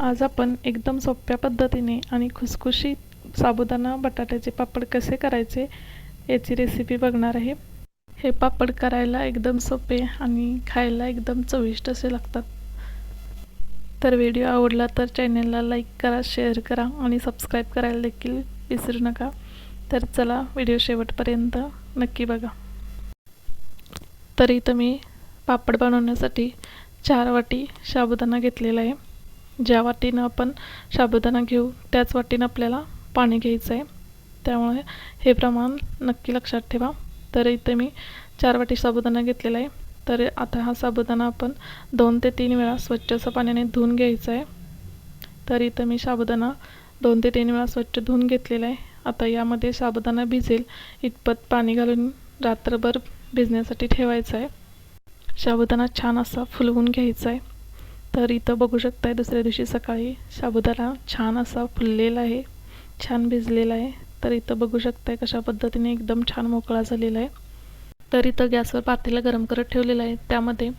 आज आपण एकदम सोप्या पद्धतीने आणि खुसखुशीत साबुदाणा बटाट्याचे पापड कसे करायचे याची रेसिपी बघणार आहे. हे पापड करायला एकदम सोपे आणि खायला एकदम चविष्ट असे लागतात. तर व्हिडिओ आवडला तर चॅनलला लाईक करा शेअर करा आणि सबस्क्राईब करायला देखील विसरू नका. तर चला व्हिडिओ शेवटपर्यंत नक्की बघा. तर इथं मी पापड बनवण्यासाठी चार वाटी साबुदाणा घेतलेला आहे. ज्या वाटीनं आपण साबुदाणा घेऊ त्याच वाटीनं आपल्याला पाणी घ्यायचं आहे. त्यामुळे हे प्रमाण नक्की लक्षात ठेवा. तर इथे मी चार वाटी साबुदाणा घेतलेला आहे. तर आता हा साबुदाणा आपण दोन ते तीन वेळा स्वच्छ असं पाण्याने धुवून घ्यायचा आहे. तर इथं मी साबुदाणा दोन ते तीन वेळा स्वच्छ धुवून घेतलेला आहे. आता यामध्ये साबुदाणा भिजेल इतपत पाणी घालून रात्रभर भिजण्यासाठी ठेवायचं आहे. साबुदाणा छान असा फुलवून घ्यायचा आहे. तर इथं बघू शकताय दुसऱ्या दिवशी सकाळी. साबुदाणा छान असा फुललेला आहे. छान भिजलेला आहे. तर इथं बघू शकताय कशा पद्धतीने एकदम छान मोकळा झालेला आहे. तर इथं गॅसवर पातेला गरम करत ठेवलेलं आहे. त्यामध्ये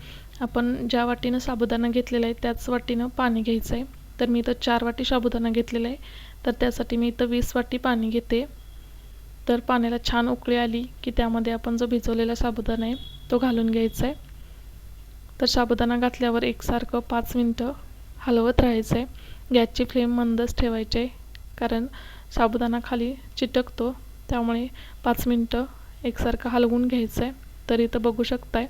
आपण ज्या वाटीनं साबुदाणा घेतलेला आहे त्याच वाटीनं पाणी घ्यायचं आहे. तर मी इथं चार वाटी साबुदाणा घेतलेला आहे. तर त्यासाठी मी इथं वीस वाटी पाणी घेते. तर पाण्याला छान उकळी आली की त्यामध्ये आपण जो भिजवलेला साबुदाणा आहे तो घालून घ्यायचा आहे. तर साबुदाणा घातल्यावर एकसारखं पाच मिनटं हलवत राहायचं आहे गॅसची फ्लेम मंदच ठेवायची आहे कारण साबुदाणा खाली चिटकतो. त्यामुळे पाच मिनटं एकसारखं हलवून घ्यायचं आहे तर इथं बघू शकताय.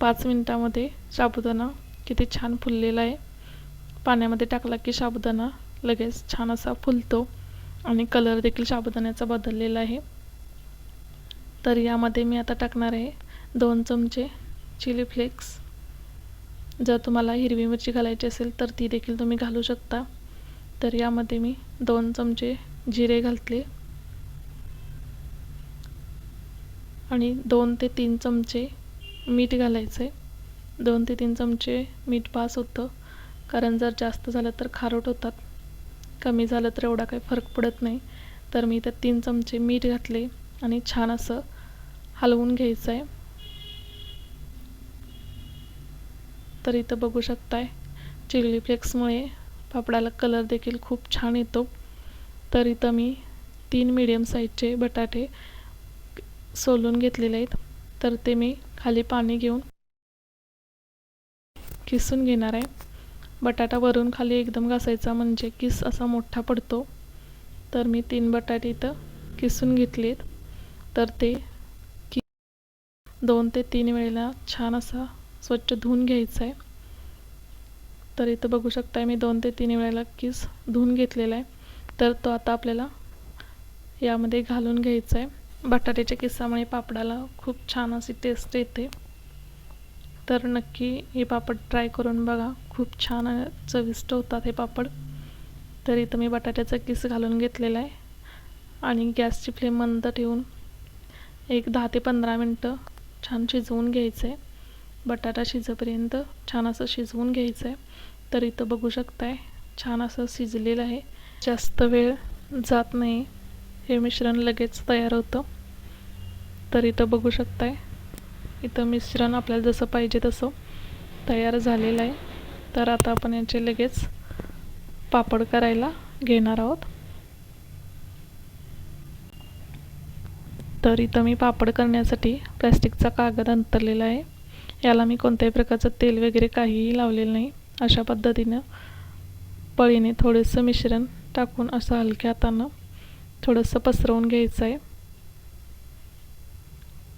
पाच मिनटामध्ये साबुदाणा किती छान फुललेला आहे पाण्यामध्ये टाकला की साबुदाणा लगेच छान असा फुलतो. आणि कलर देखील साबुदाण्याचा बदललेला आहे. तर यामध्ये मी आता टाकणार आहे दोन चमचे चिली फ्लेक्स. जर तुम्हाला हिरवी मिरची घालायची असेल तर ती देखील तुम्ही घालू शकता. तर यामध्ये मी दोन चमचे जिरे घातले. आणि दोन ते तीन चमचे मीठ घालायचं आहे दोन ते तीन चमचे मीठ पास होतं. कारण जर जास्त झालं तर खारट होतात. कमी झालं तर एवढा काही फरक पडत नाही. तर मी त्यात तीन चमचे मीठ घातले आणि छान असं हलवून घ्यायचं आहे तर इथं बघू शकताय. चिली फ्लेक्समुळे पापडाला कलर देखील खूप छान येतो. तर इथं मी तीन मीडियम साईजचे बटाटे सोलून घेतलेले आहेत. तर ते मी खाली पाणी घेऊन किसून घेणार आहे. बटाटा वरून खाली एकदम घासायचा म्हणजे किस असा मोठा पडतो. तर मी तीन बटाटे इथं किसून घेतलेत. तर ते कि दोन ते तीन वेळेला छान असा स्वच्छ धुवून घ्यायचं आहे. तर इथं बघू शकताय मी दोन ते तीन वेळेला किस धुवून घेतलेला आहे. तर तो आता आपल्याला यामध्ये घालून घ्यायचा आहे. बटाट्याच्या किस्सामुळे पापडाला खूप छान अशी टेस्ट येते. तर नक्की हे पापड ट्राय करून बघा. खूप छान चविष्ट होतात हे पापड. तर इथं मी बटाट्याचा किस घालून घेतलेला आहे. आणि गॅसची फ्लेम मंद ठेवून एक दहा ते पंधरा मिनटं छान शिजवून घ्यायचं आहे. बटाटा शिजेपर्यंत छान असं शिजवून घ्यायचं आहे तर इथं बघू शकताय छान असं शिजलेलं आहे. जास्त वेळ जात नाही. हे मिश्रण लगेच तयार होतं. तर इथं बघू शकताय इथं मिश्रण आपल्याला जसं पाहिजे तसं तयार झालेलं आहे. तर आता आपण याचे लगेच पापड करायला घेणार आहोत. तर इथं मी पापड करण्यासाठी प्लॅस्टिकचा कागद अंतरलेला आहे. याला मी कोणत्याही प्रकारचं तेल वगैरे काहीही लावलेलं नाही. अशा पद्धतीनं पळीने थोडंसं मिश्रण टाकून असं हलक्या हातानं थोडंसं पसरवून घ्यायचं आहे.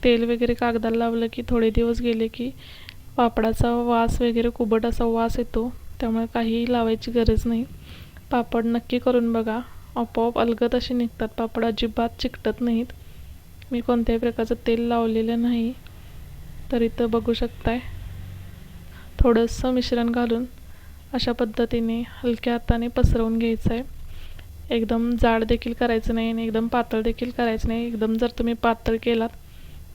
तेल वगैरे कागदाला लावलं की थोडे दिवस गेले की पापडाचा वास वगैरे कुबट असा वास येतो. त्यामुळे काहीही लावायची गरज नाही. पापड नक्की करून बघा. आपोआप अलगत असे निघतात. पापड अजिबात चिकटत नाहीत. मी कोणत्याही प्रकारचं तेल लावलेलं नाही. तर इथं बघू शकताय. थोडंसं मिश्रण घालून अशा पद्धतीने हलक्या हाताने पसरवून घ्यायचं आहे एकदम जाड देखील करायचं नाही आणि एकदम पातळ देखील करायचं नाही. एकदम जर तुम्ही पातळ केलात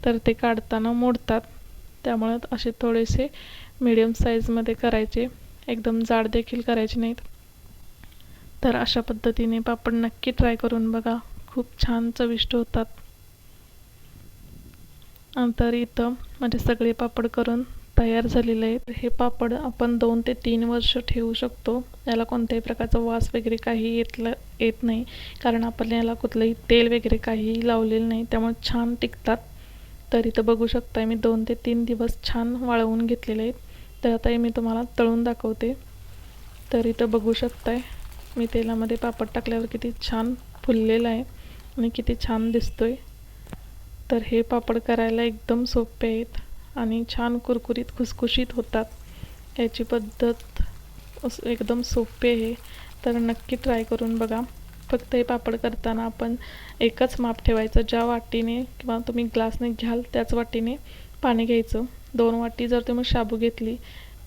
तर ते काढताना मोडतात. त्यामुळं असे थोडेसे मीडियम साईजमध्ये करायचे. एकदम जाड देखील करायचे नाहीत. तर अशा पद्धतीने पापड नक्की ट्राय करून बघा. खूप छान चविष्ट होतात. तर इथं माझे सगळे पापड करून तयार झालेलं आहे हे पापड आपण दोन ते तीन वर्ष ठेवू शकतो. याला कोणत्याही प्रकारचा वास वगैरे काही येतलं येत नाही. कारण आपण याला कुठलंही तेल वगैरे काहीही लावलेलं नाही. त्यामुळे छान टिकतात. तर इथं बघू शकता मी दोन ते तीन दिवस छान वाळवून घेतलेले आहेत. तर आता हे मी तुम्हाला तळून दाखवते. तर इथं बघू शकताय मी तेलामध्ये पापड टाकल्यावर किती छान फुललेलं आहे आणि किती छान दिसतोय. तर हे पापड करायला एकदम सोपे आहेत आणि छान कुरकुरीत खुसखुशीत होतात. याची पद्धत एकदम सोपे आहे. तर नक्की ट्राय करून बघा. फक्त हे पापड करताना आपण एकच माप ठेवायचं. ज्या वाटीने किंवा तुम्ही ग्लासने घ्याल त्याच वाटीने पाणी घ्यायचं. दोन वाटी जर तुम्ही शाबू घेतली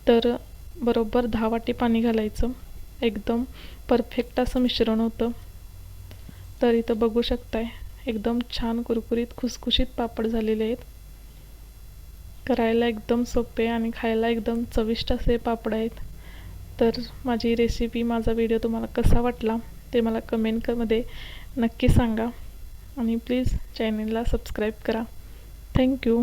तर बरोबर दहा वाटी पाणी घालायचं. एकदम परफेक्ट असं मिश्रण होतं. तर इथं बघू शकताय. एकदम छान कुरकुरीत खुसखुशीत पापड झालेले आहेत. करायला एकदम सोपे आणि खायला एकदम चविष्ट असे पापड आहेत. तर माझी रेसिपी माझा व्हिडिओ तुम्हाला कसा वाटला ते मला कमेंटमध्ये नक्की सांगा. आणि प्लीज चॅनलला सबस्क्राईब करा. थँक्यू